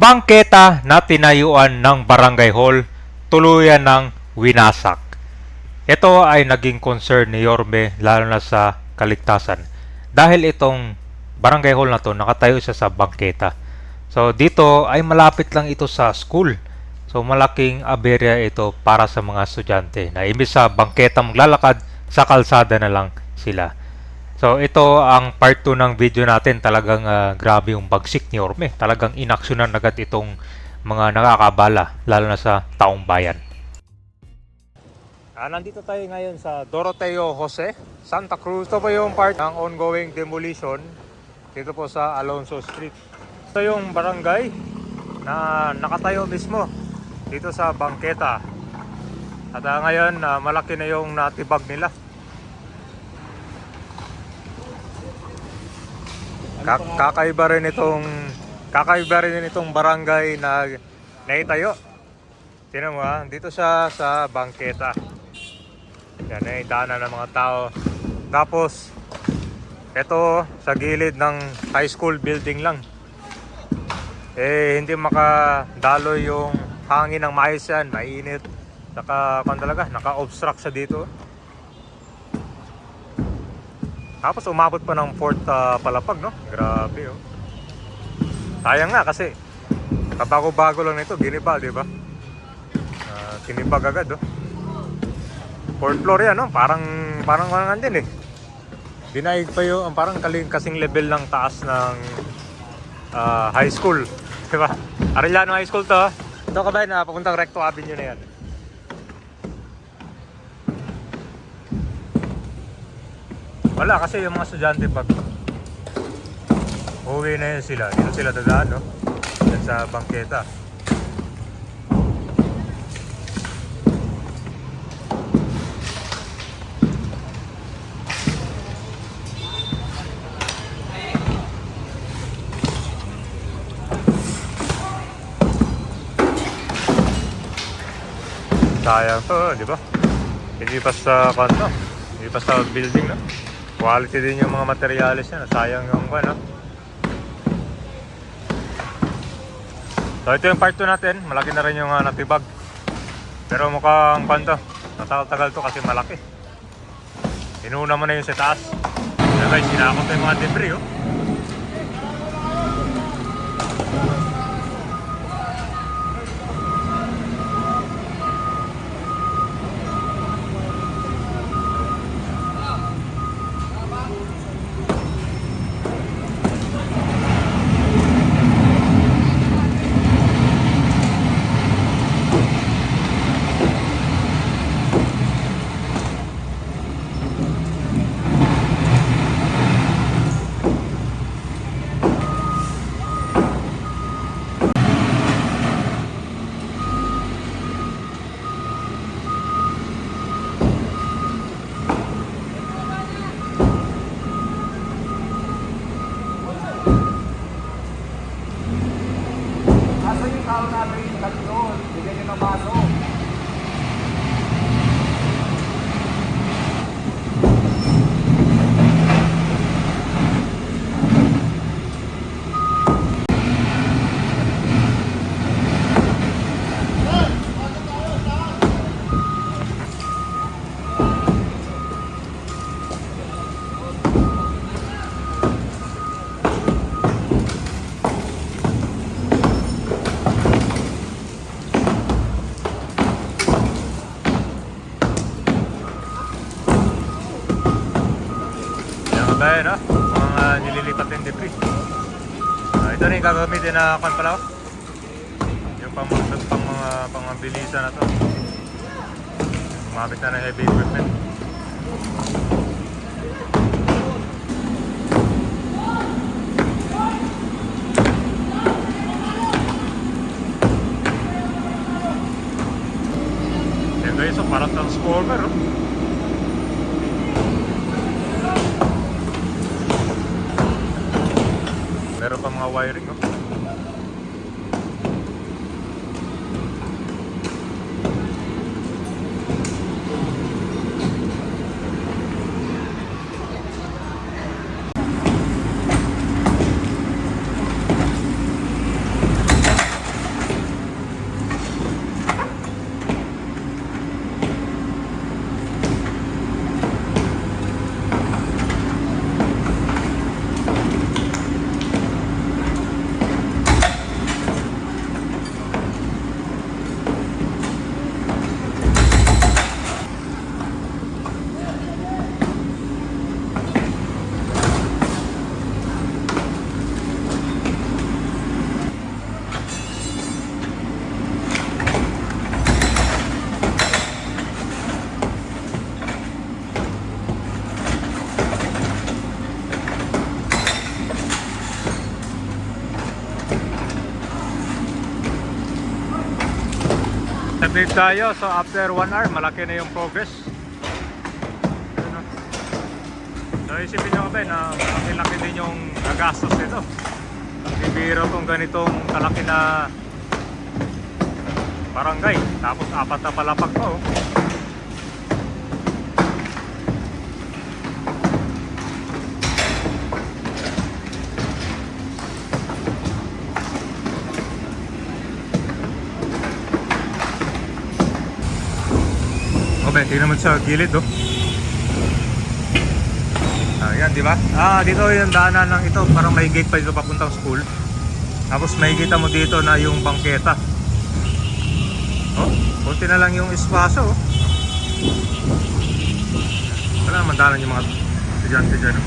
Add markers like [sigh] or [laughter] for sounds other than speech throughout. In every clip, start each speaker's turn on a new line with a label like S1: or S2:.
S1: bangketa na tinayuan ng barangay hall tuluyan ng winasak. Ito ay naging concern ni Yorme lalo na sa kaligtasan dahil itong barangay hall na to nakatayo siya sa bangketa. So dito ay malapit lang ito sa school. So malaking aberya ito para sa mga estudyante na imbis sa bangketa maglalakad sa kalsada na lang sila. So ito ang part 2 ng video natin. Talagang ah, grabe yung bagsik ni Orme. Talagang inaksyonan agad itong mga nakakabala lalo na sa taong bayan. Ah, nandito tayo ngayon sa Doroteo Jose, Santa Cruz. Ito po yung part ng ongoing demolition dito po sa Alonso Street. Ito yung barangay na nakatayo mismo dito sa bangketa. At ah, ngayon, ah, malaki na yung natibag nila. Ka- kakaiba rin itong kakaiba rin itong barangay na naitayo. Tingnan mo ha, dito siya sa bangketa. Yan ay daanan ng mga tao. Tapos ito sa gilid ng high school building lang. Eh hindi makadaloy yung hangin ng mais yan, mainit. Saka kung talaga, naka-obstruct siya dito. Tapos umabot pa ng fourth ah, palapag, no? Grabe, oh. Sayang nga kasi kabago-bago lang nito, giniba, di ba? Ah, kinibag agad, oh. Fourth floor yan, no? Parang, parang mga din, eh. Dinaig pa yung, parang kasing level ng taas ng ah, high school. [laughs] Di ba? Arellano High School to. Ito ka ba na papuntang Recto Avenue na yan? Wala kasi yung mga estudyante pag uwi na yun sila, dito sila dadaan, no? Yan sa bangketa. Sayang to, di ba? Hindi pa sa kanto, hindi pa sa building, no? Quality din yung mga materialis niya. Sayang yung ano. So ito yung part 2 natin. Malaki na rin yung uh, natibag. Pero mukhang kanto. Natagal-tagal to kasi malaki. Inuna mo na yung sa taas. Kaya guys, sinakot na yung mga debris oh. Yan nga ba yun, no? Mga nililipat yung debris. Ah, ito na yung gagamitin na kan pala. oh. Yung pang, pang mga pangmabilisan na to. Gumamit na ng heavy equipment. Yan guys, so parang transformer, oh. Wiring, oh. Tayo. So after 1 hour, malaki na yung progress. Ano? So isipin nyo ba na malaki-laki din yung nagastos nito. Bibiro tong ganitong kalaki na barangay. Tapos apat na palapag pa oh. Okay, tingnan mo sa gilid oh. Ayan, di ba? Ah, dito yung daanan ng ito. Parang may gate pa dito papuntang school. Tapos may kita mo dito na yung bangketa. Oh, konti na lang yung espasyo. Oh. Wala naman daanan yung mga estudyante dyan. Oh.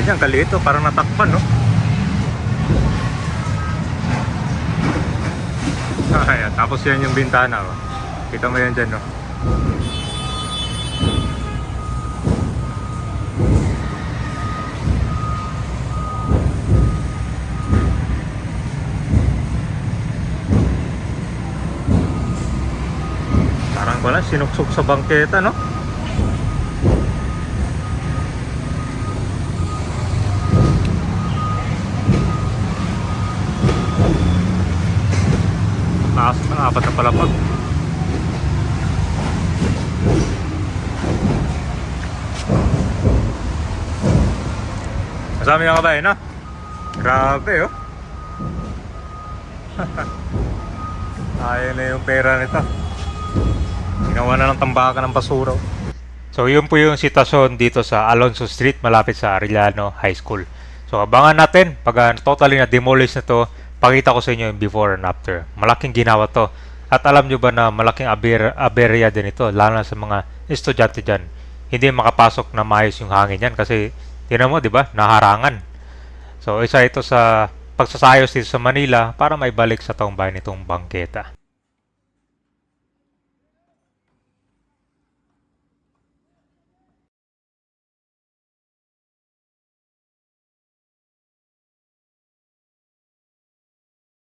S1: Ayan, kaliit oh. Parang natakpan, no? Ayan, tapos yan yung bintana. Oh. Kita mo yan dyan, no? Parang wala, sinuksok sa bangketa, no? Taas ng apat na palapag. Masami yung kabayan, no? Grabe, oh. [laughs] Ayaw na yung pera nito. Ginawa na ng tambakan ng basura. oh. So, yun po yung sitwasyon dito sa Alonso Street, malapit sa Arellano High School. So, abangan natin, pag uh, totally na demolish na to, pakita ko sa inyo yung before and after. Malaking ginawa to. At alam nyo ba na malaking aber aberya din ito, lalo sa mga estudyante dyan. Hindi makapasok na maayos yung hangin yan kasi, tinan mo, di ba, naharangan. So, isa ito sa pagsasayos dito sa Manila para may balik sa taong bayan itong bangketa.